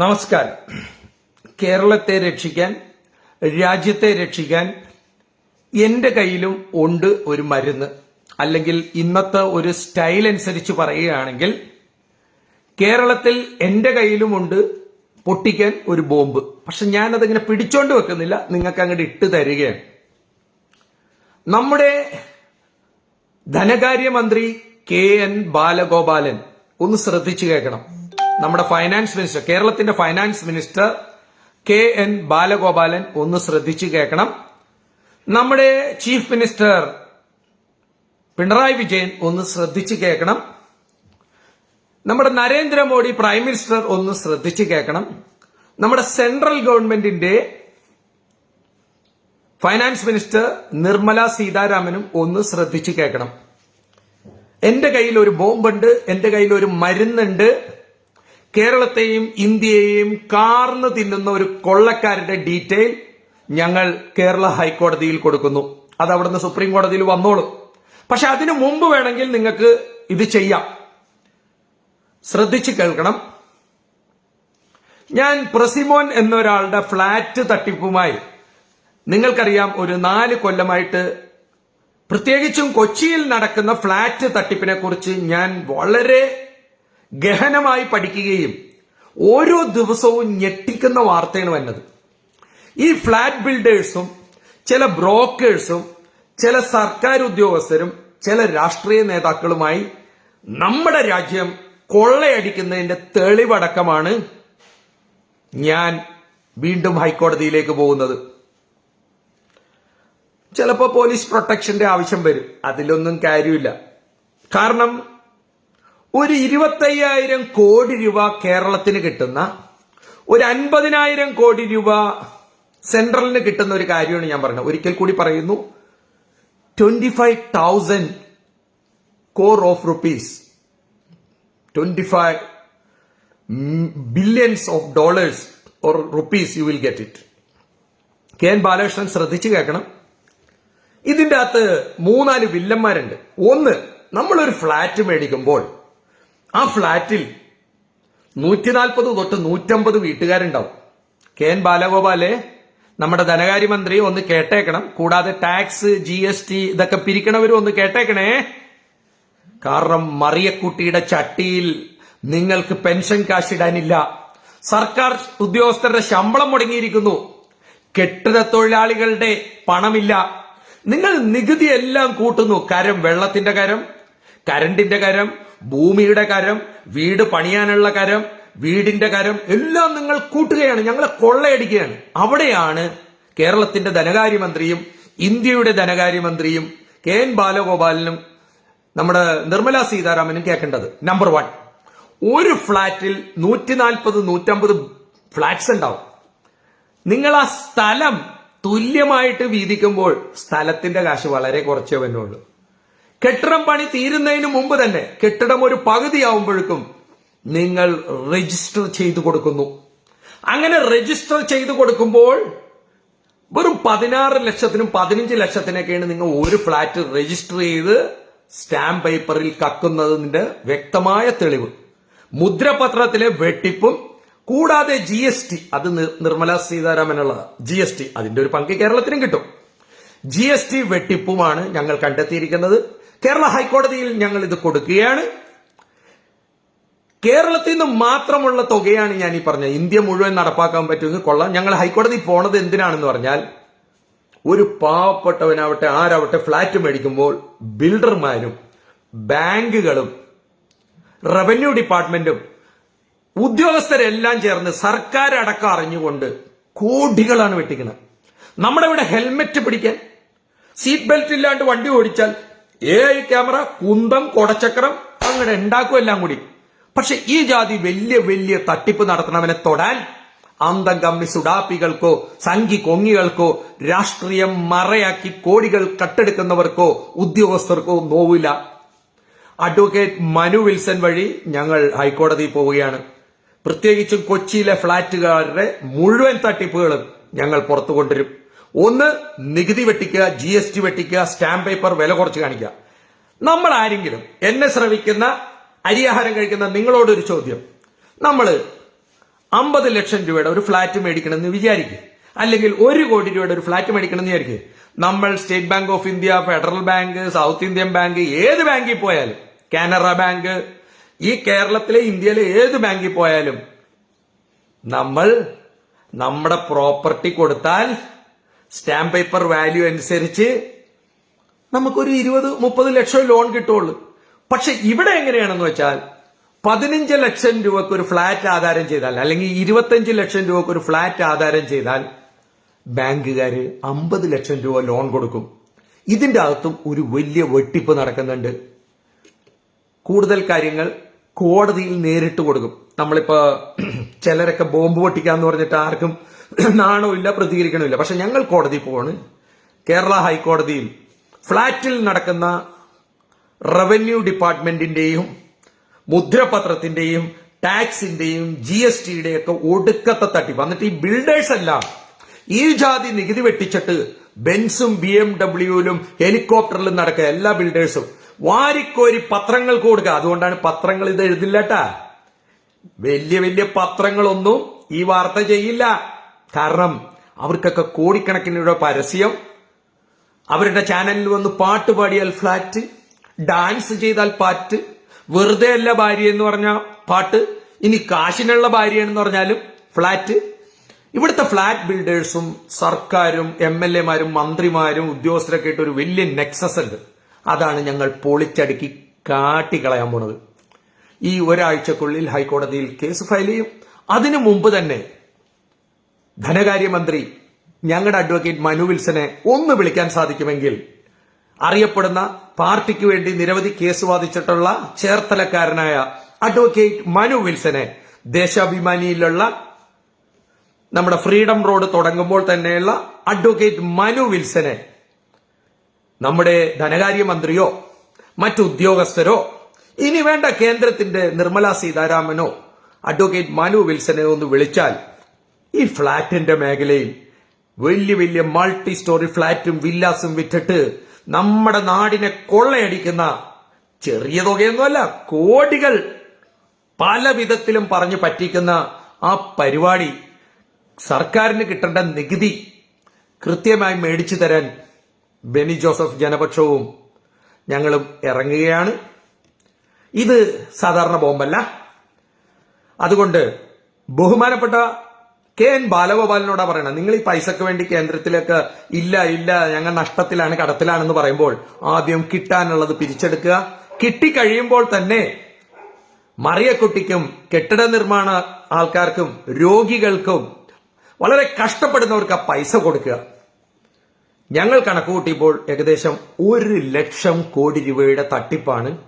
നമസ്കാരം. കേരളത്തെ രക്ഷിക്കാൻ രാജ്യത്തെ രക്ഷിക്കാൻ എന്റെ കയ്യിലും ഉണ്ട് ഒരു മരുന്ന്. അല്ലെങ്കിൽ ഇന്നത്തെ ഒരു സ്റ്റൈൽ അനുസരിച്ച് പറയുകയാണെങ്കിൽ കേരളത്തിൽ എന്റെ കയ്യിലുമുണ്ട് പൊട്ടിക്കാൻ ഒരു ബോംബ്. പക്ഷെ ഞാനതിങ്ങനെ പിടിച്ചോണ്ട് വെക്കുന്നില്ല. നിങ്ങൾക്ക് അങ്ങോട്ട് ഇട്ട് തരികയാണ്. നമ്മുടെ ധനകാര്യമന്ത്രി കെ എൻ ബാലഗോപാലൻ ഒന്ന് ശ്രദ്ധിച്ചു കേൾക്കണം. നമ്മുടെ ഫൈനാൻസ് മിനിസ്റ്റർ കേരളത്തിന്റെ finance minister K N Balagopalan ഒന്ന് ശ്രദ്ധിച്ചു കേൾക്കണം. നമ്മുടെ ചീഫ് മിനിസ്റ്റർ പിണറായി വിജയൻ ഒന്ന് ശ്രദ്ധിച്ചു കേൾക്കണം. നമ്മുടെ നരേന്ദ്രമോദി പ്രൈം മിനിസ്റ്റർ ഒന്ന് ശ്രദ്ധിച്ചു കേൾക്കണം. നമ്മുടെ സെൻട്രൽ ഗവൺമെന്റിന്റെ ഫൈനാൻസ് മിനിസ്റ്റർ നിർമ്മല സീതാരാമനും ഒന്ന് ശ്രദ്ധിച്ചു കേൾക്കണം. എന്റെ കയ്യിൽ ഒരു ബോംബുണ്ട് എന്റെ കയ്യിൽ ഒരു മരുന്നുണ്ട്. കേരളത്തെയും ഇന്ത്യയെയും കാർന്ന് തിന്നുന്ന ഒരു കൊള്ളക്കാരുടെ ഡീറ്റെയിൽ ഞങ്ങൾ കേരള ഹൈക്കോടതിയിൽ കൊടുക്കുന്നു. അത് അവിടുന്ന് സുപ്രീം കോടതിയിൽ വന്നോളും. പക്ഷെ അതിനു മുമ്പ് വേണമെങ്കിൽ നിങ്ങൾക്ക് ഇത് ചെയ്യാം. ശ്രദ്ധിച്ചു കേൾക്കണം. ഞാൻ പ്രസിമോൻ എന്നൊരാളുടെ ഫ്ളാറ്റ് തട്ടിപ്പുമായി നിങ്ങൾക്കറിയാം ഒരു നാല് കൊല്ലമായിട്ട് പ്രത്യേകിച്ചും കൊച്ചിയിൽ നടക്കുന്ന ഫ്ളാറ്റ് തട്ടിപ്പിനെ കുറിച്ച് ഞാൻ വളരെ ഗഹനമായി പഠിക്കുകയും ഓരോ ദിവസവും ഞെട്ടിക്കുന്ന വാർത്തയാണ് വന്നത്. ഈ ഫ്ളാറ്റ് ബിൽഡേഴ്സും ചില ബ്രോക്കേഴ്സും ചില സർക്കാർ ഉദ്യോഗസ്ഥരും ചില രാഷ്ട്രീയ നേതാക്കളുമായി നമ്മുടെ രാജ്യം കൊള്ളയടിക്കുന്നതിന്റെ തെളിവടക്കമാണ് ഞാൻ വീണ്ടും ഹൈക്കോടതിയിലേക്ക് പോകുന്നത്. ചിലപ്പോൾ പോലീസ് പ്രൊട്ടക്ഷന്റെ ആവശ്യം വരും. അതിലൊന്നും കാര്യമില്ല. കാരണം ഒരു ഇരുപത്തയ്യായിരം കോടി രൂപ കേരളത്തിന് കിട്ടുന്ന ഒരു അൻപതിനായിരം കോടി രൂപ സെൻട്രലിന് കിട്ടുന്ന ഒരു കാര്യമാണ് ഞാൻ പറഞ്ഞത്. ഒരിക്കൽ കൂടി പറയുന്നു twenty five thousand crore of rupees twenty five billions of dollars or rupees you will get it K N Balakrishnan ശ്രദ്ധിച്ചു കേൾക്കണം. ഇതിന്റെ അകത്ത് മൂന്നാൽ വില്ലന്മാരുണ്ട്. ഒന്ന് നമ്മളൊരു ഫ്ലാറ്റ് മേടിക്കുമ്പോൾ ആ ഫ്ളാറ്റിൽ നൂറ്റി നാൽപ്പത് തൊട്ട് നൂറ്റമ്പത് വീട്ടുകാരുണ്ടാവും. കെ എൻ ബാലഗോപാലെ നമ്മുടെ ധനകാര്യമന്ത്രി ഒന്ന് കേട്ടേക്കണം. കൂടാതെ ടാക്സ് ജി എസ് ടി ഇതൊക്കെ പിരിക്കണവരും ഒന്ന് കേട്ടേക്കണേ. കാരണം മറിയക്കുട്ടിയുടെ ചട്ടിയിൽ നിങ്ങൾക്ക് പെൻഷൻ കാശ് ഇടാനില്ല സർക്കാർ ഉദ്യോഗസ്ഥരുടെ ശമ്പളം മുടങ്ങിയിരിക്കുന്നു. കെട്ടിട തൊഴിലാളികളുടെ പണമില്ല. നിങ്ങൾ നികുതി എല്ലാം കൂട്ടുന്നു. കരം വെള്ളത്തിന്റെ കരം കരണ്ടിന്റെ കരം ഭൂമിയുടെ കരം വീട് പണിയാനുള്ള കരം വീടിന്റെ കരം എല്ലാം നിങ്ങൾ കൂട്ടുകയാണ് ഞങ്ങളെ കൊള്ളയടിക്കുകയാണ്. അവിടെയാണ് കേരളത്തിന്റെ ധനകാര്യമന്ത്രിയും ഇന്ത്യയുടെ ധനകാര്യമന്ത്രിയും കെ എൻ ബാലഗോപാലനും നമ്മുടെ നിർമ്മല സീതാരാമനും കേൾക്കേണ്ടത്. നമ്പർ വൺ ഒരു ഫ്ളാറ്റിൽ നൂറ്റി നാൽപ്പത് നൂറ്റമ്പത് ഫ്ളാറ്റ്സ് ഉണ്ടാവും. നിങ്ങൾ ആ സ്ഥലം തുല്യമായിട്ട് വീതിക്കുമ്പോൾ സ്ഥലത്തിന്റെ കാശ് വളരെ കുറച്ചേ വരുന്നുള്ളൂ കെട്ടിടം പണി തീരുന്നതിന് മുമ്പ് തന്നെ കെട്ടിടം ഒരു പകുതിയാവുമ്പോഴേക്കും നിങ്ങൾ രജിസ്റ്റർ ചെയ്തു കൊടുക്കുന്നു. അങ്ങനെ രജിസ്റ്റർ ചെയ്തു കൊടുക്കുമ്പോൾ വെറും പതിനാറ് ലക്ഷത്തിനും പതിനഞ്ച് ലക്ഷത്തിനൊക്കെയാണ് നിങ്ങൾ ഒരു ഫ്ലാറ്റ് രജിസ്റ്റർ ചെയ്ത് സ്റ്റാമ്പ് പേപ്പറിൽ കക്കുന്നതിന്റെ വ്യക്തമായ തെളിവ്. മുദ്രപത്രത്തിലെ വെട്ടിപ്പും കൂടാതെ ജി എസ് ടി അത് നിർമ്മല സീതാരാമനുള്ള ജി എസ് ടി അതിന്റെ ഒരു പങ്ക് കേരളത്തിനും കിട്ടും. ജി എസ് ടി വെട്ടിപ്പുമാണ് ഞങ്ങൾ കണ്ടെത്തിയിരിക്കുന്നത്. കേരള ഹൈക്കോടതിയിൽ ഞങ്ങൾ ഇത് കൊടുക്കുകയാണ്. കേരളത്തിൽ നിന്ന് മാത്രമുള്ള തുകയാണ് ഞാൻ ഈ പറഞ്ഞത്. ഇന്ത്യ മുഴുവൻ നടപ്പാക്കാൻ പറ്റുമെങ്കിൽ കൊള്ളാം. ഞങ്ങൾ ഹൈക്കോടതി പോണത് എന്തിനാണെന്ന് പറഞ്ഞാൽ ഒരു പാവപ്പെട്ടവനാവട്ടെ ആരാവട്ടെ ഫ്ളാറ്റ് മേടിക്കുമ്പോൾ ബിൽഡർമാരും ബാങ്കുകളും റവന്യൂ ഡിപ്പാർട്ട്മെന്റും ഉദ്യോഗസ്ഥരെല്ലാം ചേർന്ന് സർക്കാർ അടക്കം അറിഞ്ഞുകൊണ്ട് കോടികളാണ് വെട്ടിക്കുന്നത്. നമ്മുടെ ഇവിടെ ഹെൽമെറ്റ് പിടിക്കാൻ സീറ്റ് ബെൽറ്റ് ഇല്ലാണ്ട് വണ്ടി ഓടിച്ചാൽ എ ഐ ക്യാമറ കുന്തം കൊടച്ചക്രം അങ്ങനെ ഉണ്ടാക്കും എല്ലാം കൂടി. പക്ഷെ ഈ ജാതി വലിയ വലിയ തട്ടിപ്പ് നടത്തണവനെ തൊടാൻ അന്തം കമ്മി സുഡാപ്പികൾക്കോ സംഘി കൊങ്ങികൾക്കോ രാഷ്ട്രീയം മറയാക്കി കോടികൾ കട്ടെടുക്കുന്നവർക്കോ ഉദ്യോഗസ്ഥർക്കോ നോവില്ല. അഡ്വക്കേറ്റ് മനു വിൽസൺ വഴി ഞങ്ങൾ ഹൈക്കോടതിയിൽ പോവുകയാണ്. പ്രത്യേകിച്ചും കൊച്ചിയിലെ ഫ്ളാറ്റുകാരുടെ മുഴുവൻ തട്ടിപ്പുകളും ഞങ്ങൾ പുറത്തു കൊണ്ടുവരും ഒന്ന് നികുതി വെട്ടിക്കുക ജി എസ് ടി വെട്ടിക്കുക സ്റ്റാമ്പ് പേപ്പർ വില കുറച്ച് കാണിക്കുക. നമ്മൾ ആരെങ്കിലും എന്നെ ശ്രവിക്കുന്ന അരിയാഹാരം കഴിക്കുന്ന നിങ്ങളോടൊരു ചോദ്യം. നമ്മൾ അമ്പത് ലക്ഷം രൂപയുടെ ഒരു ഫ്ലാറ്റ് മേടിക്കണമെന്ന് വിചാരിക്കും. അല്ലെങ്കിൽ ഒരു കോടി രൂപയുടെ ഒരു ഫ്ലാറ്റ് മേടിക്കണമെന്ന് വിചാരിക്കും. നമ്മൾ State Bank of India Federal Bank South Indian Bank ഏത് ബാങ്കിൽ പോയാലും കാനറ ബാങ്ക് ഈ കേരളത്തിലെ ഇന്ത്യയിലെ ഏത് ബാങ്കിൽ പോയാലും നമ്മൾ നമ്മുടെ പ്രോപ്പർട്ടി കൊടുത്താൽ സ്റ്റാമ്പ് പേപ്പർ വാല്യൂ അനുസരിച്ച് നമുക്കൊരു ഇരുപത് മുപ്പത് ലക്ഷം ലോൺ കിട്ടുള്ളൂ പക്ഷെ ഇവിടെ എങ്ങനെയാണെന്ന് വെച്ചാൽ പതിനഞ്ച് ലക്ഷം രൂപക്ക് ഒരു ഫ്ലാറ്റ് ആധാരം ചെയ്താൽ അല്ലെങ്കിൽ ഇരുപത്തഞ്ച് ലക്ഷം രൂപക്ക് ഒരു ഫ്ലാറ്റ് ആധാരം ചെയ്താൽ ബാങ്കുകാർ അമ്പത് ലക്ഷം രൂപ ലോൺ കൊടുക്കും. ഇതിന്റെ അകത്തും ഒരു വലിയ വെട്ടിപ്പ് നടക്കുന്നുണ്ട്. കൂടുതൽ കാര്യങ്ങൾ കോടതിയിൽ നേരിട്ട് കൊടുക്കും. നമ്മളിപ്പോ ചിലരൊക്കെ ബോംബ് പൊട്ടിക്കാന്ന് പറഞ്ഞിട്ട് ആർക്കും നാണമില്ല പ്രതികരിക്കണമില്ല പക്ഷെ ഞങ്ങൾ കോടതി പോവാണ്. കേരള ഹൈക്കോടതിയിൽ ഫ്ളാറ്റിൽ നടക്കുന്ന റവന്യൂ ഡിപ്പാർട്ട്മെന്റിന്റെയും മുദ്രപത്രത്തിന്റെയും ടാക്സിന്റെയും ജി എസ് ടിയുടെ ഒക്കെ ഒടുക്കത്തെ തട്ടി. വന്നിട്ട് ഈ ബിൽഡേഴ്സ് എല്ലാം ഈ ജാതി നികുതി വെട്ടിച്ചിട്ട് ബെൻസും ബി എം ഡബ്ല്യൂലും ഹെലികോപ്റ്ററിലും നടക്കുക എല്ലാ ബിൽഡേഴ്സും വാരിക്കോരി പത്രങ്ങൾക്ക് കൊടുക്കുക. അതുകൊണ്ടാണ് പത്രങ്ങൾ ഇത് എഴുതില്ലട്ടാ. വലിയ വലിയ പത്രങ്ങളൊന്നും ഈ വാർത്ത ചെയ്യില്ല. കാരണം അവർക്കൊക്കെ കോടിക്കണക്കിന് രൂപ പരസ്യം. അവരുടെ ചാനലിൽ വന്ന് പാട്ട് പാടിയാൽ ഫ്ലാറ്റ് ഡാൻസ് ചെയ്താൽ പാറ്റ് വെറുതെ അല്ല ഭാര്യ എന്ന് പറഞ്ഞ പാട്ട് ഇനി കാശിനുള്ള ഭാര്യയാണെന്ന് പറഞ്ഞാലും ഫ്ലാറ്റ് ഇവിടുത്തെ ഫ്ലാറ്റ് ബിൽഡേഴ്സും സർക്കാരും എം എൽ എമാരും മന്ത്രിമാരും ഉദ്യോഗസ്ഥരൊക്കെ ആയിട്ട് ഒരു വലിയ നെക്സസ് ഉണ്ട്. അതാണ് ഞങ്ങൾ പൊളിച്ചടുക്കി കാട്ടിക്കളയാൻ പോണത്. ഈ ഒരാഴ്ചക്കുള്ളിൽ ഹൈക്കോടതിയിൽ കേസ് ഫയൽ ചെയ്യും. അതിനു മുമ്പ് തന്നെ ധനകാര്യമന്ത്രി ഞങ്ങളുടെ അഡ്വക്കേറ്റ് മനു വിൽസനെ ഒന്ന് വിളിക്കാൻ സാധിക്കുമെങ്കിൽ അറിയപ്പെടുന്ന പാർട്ടിക്ക് വേണ്ടി നിരവധി കേസ് വാദിച്ചിട്ടുള്ള ചേർത്തലക്കാരനായ അഡ്വക്കേറ്റ് മനു വിൽസനെ ദേശാഭിമാനിയിലുള്ള നമ്മുടെ ഫ്രീഡം റോഡ് തുടങ്ങുമ്പോൾ തന്നെയുള്ള അഡ്വക്കേറ്റ് മനു വിൽസനെ നമ്മുടെ ധനകാര്യമന്ത്രിയോ മറ്റു ഉദ്യോഗസ്ഥരോ ഇനി വേണ്ട കേന്ദ്രത്തിന്റെ നിർമ്മല സീതാരാമനോ അഡ്വക്കേറ്റ് മനു വിൽസനെ ഒന്ന് വിളിച്ചാൽ ഈ ഫ്ളാറ്റിന്റെ മേഖലയിൽ വലിയ വലിയ മൾട്ടി സ്റ്റോറി ഫ്ളാറ്റും വില്ലാസും വിറ്റിട്ട് നമ്മുടെ നാടിനെ കൊള്ളയടിക്കുന്ന ചെറിയ തുകയൊന്നുമല്ല കോടികൾ പല വിധത്തിലും പറഞ്ഞു പറ്റിക്കുന്ന ആ പരിപാടി സർക്കാരിന് കിട്ടേണ്ട നികുതി കൃത്യമായി മേടിച്ചു തരാൻ ബെനി ജോസഫ് ജനപക്ഷവും ഞങ്ങളും ഇറങ്ങുകയാണ്. ഇത് സാധാരണ ബോംബല്ല. അതുകൊണ്ട് ബഹുമാനപ്പെട്ട കെ എൻ ബാലഗോപാലിനോടാ പറയണം നിങ്ങൾ ഈ പൈസക്ക് വേണ്ടി കേന്ദ്രത്തിലേക്ക് ഇല്ല ഇല്ല ഞങ്ങൾ നഷ്ടത്തിലാണ് കടത്തിലാണെന്ന് പറയുമ്പോൾ ആദ്യം കിട്ടാനുള്ളത് പിരിച്ചെടുക്കുക. കിട്ടിക്കഴിയുമ്പോൾ തന്നെ മറിയക്കുട്ടിക്കും കെട്ടിട നിർമ്മാണ ആൾക്കാർക്കും രോഗികൾക്കും വളരെ കഷ്ടപ്പെടുന്നവർക്ക് ആ പൈസ കൊടുക്കുക. ഞങ്ങൾ കണക്ക് കൂട്ടിയപ്പോൾ ഏകദേശം ഒരു ലക്ഷം കോടി രൂപയുടെ തട്ടിപ്പാണ്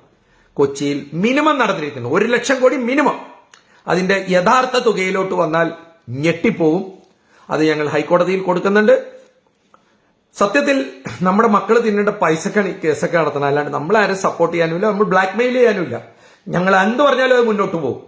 കൊച്ചിയിൽ മിനിമം നടന്നിരിക്കുന്നത്. ഒരു ലക്ഷം കോടി മിനിമം. അതിന്റെ യഥാർത്ഥ തുകയിലോട്ട് വന്നാൽ ഞെട്ടിപ്പോവും. അത് ഞങ്ങൾ ഹൈക്കോടതിയിൽ കൊടുക്കുന്നുണ്ട്. സത്യത്തിൽ നമ്മുടെ മക്കൾ തിന്നേണ്ട പൈസക്കാണ് കേസൊക്കെ നടത്തണം അല്ലാണ്ട് നമ്മളാരും സപ്പോർട്ട് ചെയ്യാനുമില്ല നമ്മൾ ബ്ലാക്ക് മെയിൽ ചെയ്യാനുമില്ല. ഞങ്ങൾ എന്ത് പറഞ്ഞാലും അത് മുന്നോട്ട് പോകും.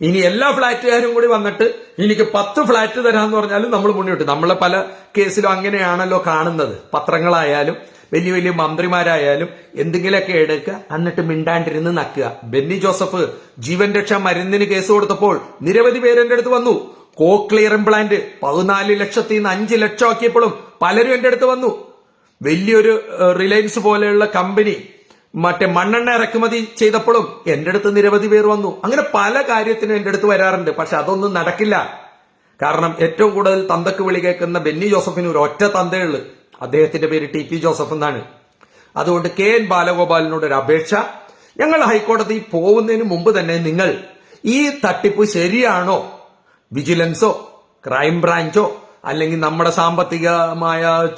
ഇനി എല്ലാ ഫ്ലാറ്റുകാരും കൂടി വന്നിട്ട് എനിക്ക് പത്ത് ഫ്ലാറ്റ് തരാമെന്ന് പറഞ്ഞാലും നമ്മൾ മുന്നോട്ട് നമ്മളെ പല കേസിലും അങ്ങനെയാണല്ലോ കാണുന്നത്. പത്രങ്ങളായാലും വലിയ വലിയ മന്ത്രിമാരായാലും എന്തെങ്കിലുമൊക്കെ എടുക്കുക എന്നിട്ട് മിണ്ടാണ്ടിരുന്ന് നക്കുക. ബെന്നി ജോസഫ് ജീവൻ രക്ഷാ മരുന്നിന് കേസ് കൊടുത്തപ്പോൾ നിരവധി പേര് എന്റെ അടുത്ത് വന്നു. കോക്ലിയർ ഇംപ്ലാന്റ് പതിനാല് ലക്ഷത്തിൽ നിന്ന് അഞ്ച് ലക്ഷം ആക്കിയപ്പോഴും പലരും എന്റെ അടുത്ത് വന്നു. വലിയൊരു റിലയൻസ് പോലെയുള്ള കമ്പനി മറ്റേ മണ്ണെണ്ണ ഇറക്കുമതി ചെയ്തപ്പോഴും എന്റെ അടുത്ത് നിരവധി പേർ വന്നു. അങ്ങനെ പല കാര്യത്തിനും എന്റെ അടുത്ത് വരാറുണ്ട് പക്ഷെ അതൊന്നും നടക്കില്ല. കാരണം ഏറ്റവും കൂടുതൽ തന്തക്ക് വിളി കേൾക്കുന്ന ബെന്നി ജോസഫിന് ഒരു ഒറ്റ തന്തയുള്ളു അദ്ദേഹത്തിന്റെ പേര് ടി പി ജോസഫ് എന്നാണ്. അതുകൊണ്ട് കെ എൻ ബാലഗോപാലിനോട് ഒരു അപേക്ഷ. ഞങ്ങൾ ഹൈക്കോടതി പോകുന്നതിന് മുമ്പ് തന്നെ നിങ്ങൾ ഈ തട്ടിപ്പ് ശരിയാണോ വിജിലൻസോ ക്രൈം ബ്രാഞ്ചോ അല്ലെങ്കിൽ നമ്മുടെ സാമ്പത്തികമായ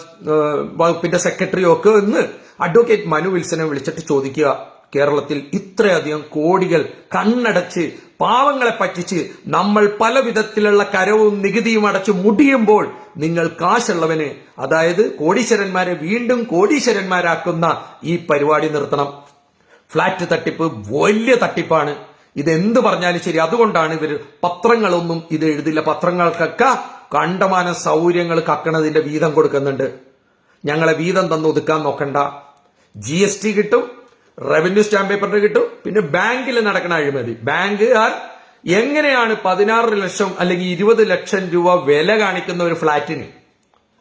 വകുപ്പിന്റെ സെക്രട്ടറിയോ ഒക്കെ ഒന്ന് അഡ്വക്കേറ്റ് മനു വിൽസനെ വിളിച്ചിട്ട് ചോദിക്കുക. കേരളത്തിൽ ഇത്രയധികം കോടികൾ കണ്ണടച്ച് പാവങ്ങളെ പറ്റിച്ച് നമ്മൾ പല വിധത്തിലുള്ള കരവും നികുതിയും അടച്ച് മുടിയുമ്പോൾ നിങ്ങൾ കാശുള്ളവന് അതായത് കോടീശ്വരന്മാരെ വീണ്ടും കോടീശ്വരന്മാരാക്കുന്ന ഈ പരിപാടി നിർത്തണം. ഫ്ളാറ്റ് തട്ടിപ്പ് വലിയ തട്ടിപ്പാണ്. ഇത് എന്ത് പറഞ്ഞാലും ശരി. അതുകൊണ്ടാണ് ഇവർ പത്രങ്ങളൊന്നും ഇത് എഴുതില്ല. പത്രങ്ങൾക്കൊക്കെ കണ്ടമാന സൗകര്യങ്ങൾ കക്കണതിന്റെ വീതം കൊടുക്കുന്നുണ്ട്. ഞങ്ങളെ വീതം തന്ന് ഒതുക്കാൻ നോക്കണ്ട. ജി എസ് ടി കിട്ടും റവന്യൂ സ്റ്റാമ്പ് പേപ്പറിന് കിട്ടും പിന്നെ ബാങ്കിൽ നടക്കണ അഴിമതി. ബാങ്കുകാർ എങ്ങനെയാണ് പതിനാറ് ലക്ഷം അല്ലെങ്കിൽ ഇരുപത് ലക്ഷം രൂപ വില കാണിക്കുന്ന ഒരു ഫ്ളാറ്റിന്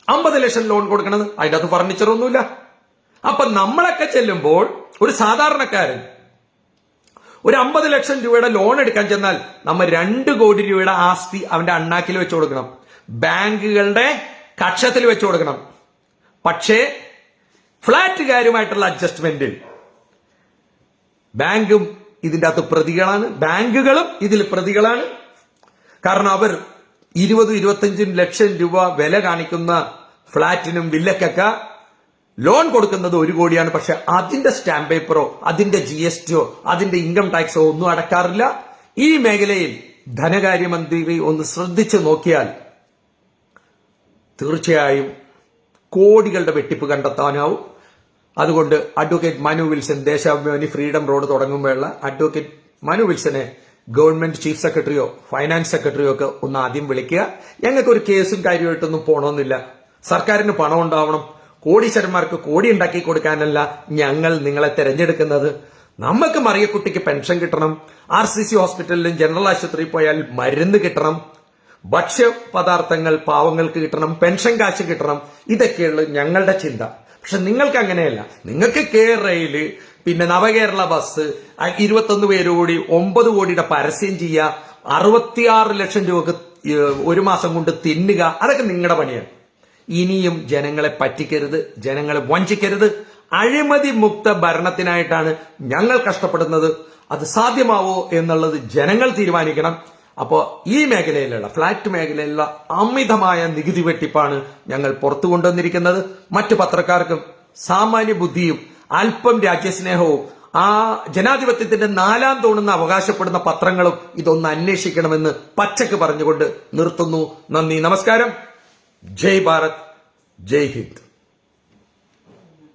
അമ്പത് ലക്ഷം ലോൺ കൊടുക്കണത്? അതിന്റെ അത് ഫർണിച്ചർ ഒന്നുമില്ല. അപ്പൊ നമ്മളൊക്കെ ചെല്ലുമ്പോൾ ഒരു സാധാരണക്കാരൻ ഒരു അമ്പത് ലക്ഷം രൂപയുടെ ലോൺ എടുക്കാൻ ചെന്നാൽ നമ്മൾ രണ്ട് കോടി രൂപയുടെ ആസ്തി അവന്റെ അണ്ണാക്കിൽ വെച്ചു കൊടുക്കണം. ബാങ്കുകളുടെ കക്ഷത്തിൽ വെച്ചു കൊടുക്കണം. പക്ഷേ ഫ്ളാറ്റുകാരുമായിട്ടുള്ള അഡ്ജസ്റ്റ്മെന്റിൽ ബാങ്കും ഇതിന്റെ അകത്ത് പ്രതികളാണ്. ബാങ്കുകളും ഇതിൽ പ്രതികളാണ്. കാരണം അവർ ഇരുപതും ഇരുപത്തഞ്ചും ലക്ഷം രൂപ വില കാണിക്കുന്ന ഫ്ളാറ്റിനും വില്ലക്കൊക്കെ ലോൺ കൊടുക്കുന്നത് ഒരു കോടിയാണ് പക്ഷെ അതിന്റെ സ്റ്റാമ്പ് പേപ്പറോ അതിന്റെ ജി എസ് ടിയോ അതിന്റെ ഇൻകം ടാക്സോ ഒന്നും അടക്കാറില്ല. ഈ മേഖലയിൽ ധനകാര്യമന്ത്രി ഒന്ന് ശ്രദ്ധിച്ചു നോക്കിയാൽ തീർച്ചയായും കോടികളുടെ വെട്ടിപ്പ് കണ്ടെത്താനാവും. അതുകൊണ്ട് advocate Manu Wilson Deshabhimani freedom road തുടങ്ങുമ്പോഴുള്ള advocate Manu വിൽസനെ ഗവൺമെന്റ് ചീഫ് സെക്രട്ടറിയോ ഫൈനാൻസ് സെക്രട്ടറിയോ ഒക്കെ ഒന്ന് ആദ്യം വിളിക്കുക. ഞങ്ങൾക്ക് ഒരു കേസും കാര്യമായിട്ടൊന്നും പോകണമെന്നില്ല സർക്കാരിന് പണം ഉണ്ടാവണം. കോടീശ്വരന്മാർക്ക് കോടി ഉണ്ടാക്കി കൊടുക്കാനല്ല ഞങ്ങൾ നിങ്ങളെ തെരഞ്ഞെടുക്കുന്നത്. നമുക്ക് മറിയക്കുട്ടിക്ക് പെൻഷൻ കിട്ടണം. ആർ സി സി ഹോസ്പിറ്റലിലും ജനറൽ ആശുപത്രിയിൽ പോയാൽ മരുന്ന് കിട്ടണം. ഭക്ഷ്യപദാർത്ഥങ്ങൾ പാവങ്ങൾക്ക് കിട്ടണം. പെൻഷൻ കാശ് കിട്ടണം. ഇതൊക്കെയുള്ള ഞങ്ങളുടെ ചിന്ത. പക്ഷെ നിങ്ങൾക്ക് അങ്ങനെയല്ല. നിങ്ങൾക്ക് കെ റെയിൽ പിന്നെ നവകേരള ബസ് ഇരുപത്തൊന്ന് പേര് കൂടി ഒമ്പത് കോടിയുടെ പരസ്യം ചെയ്യുക. അറുപത്തിയാറ് ലക്ഷം രൂപക്ക് ഒരു മാസം കൊണ്ട് തിന്നുക. അതൊക്കെ നിങ്ങളുടെ പണിയാണ്. ഇനിയും ജനങ്ങളെ പറ്റിക്കരുത് ജനങ്ങളെ വഞ്ചിക്കരുത്. അഴിമതി മുക്ത ഭരണത്തിനായിട്ടാണ് ഞങ്ങൾ കഷ്ടപ്പെടുന്നത്. അത് സാധ്യമാവോ എന്നുള്ളത് ജനങ്ങൾ തീരുമാനിക്കണം. അപ്പോൾ ഈ മേഖലയിലുള്ള ഫ്ളാറ്റ് മേഖലയിലുള്ള അമിതമായ നികുതി വെട്ടിപ്പാണ് ഞങ്ങൾ പുറത്തു കൊണ്ടുവന്നിരിക്കുന്നത്. മറ്റു പത്രക്കാർക്കും സാമാന്യ ബുദ്ധിയും അല്പം രാജ്യസ്നേഹവും ആ ജനാധിപത്യത്തിന്റെ നാലാം തോണെന്ന് അവകാശപ്പെടുന്ന പത്രങ്ങളും ഇതൊന്ന് അന്വേഷിക്കണമെന്ന് പച്ചക്ക് പറഞ്ഞുകൊണ്ട് നിർത്തുന്നു. നന്ദി നമസ്കാരം. जय भारत जय हिंद।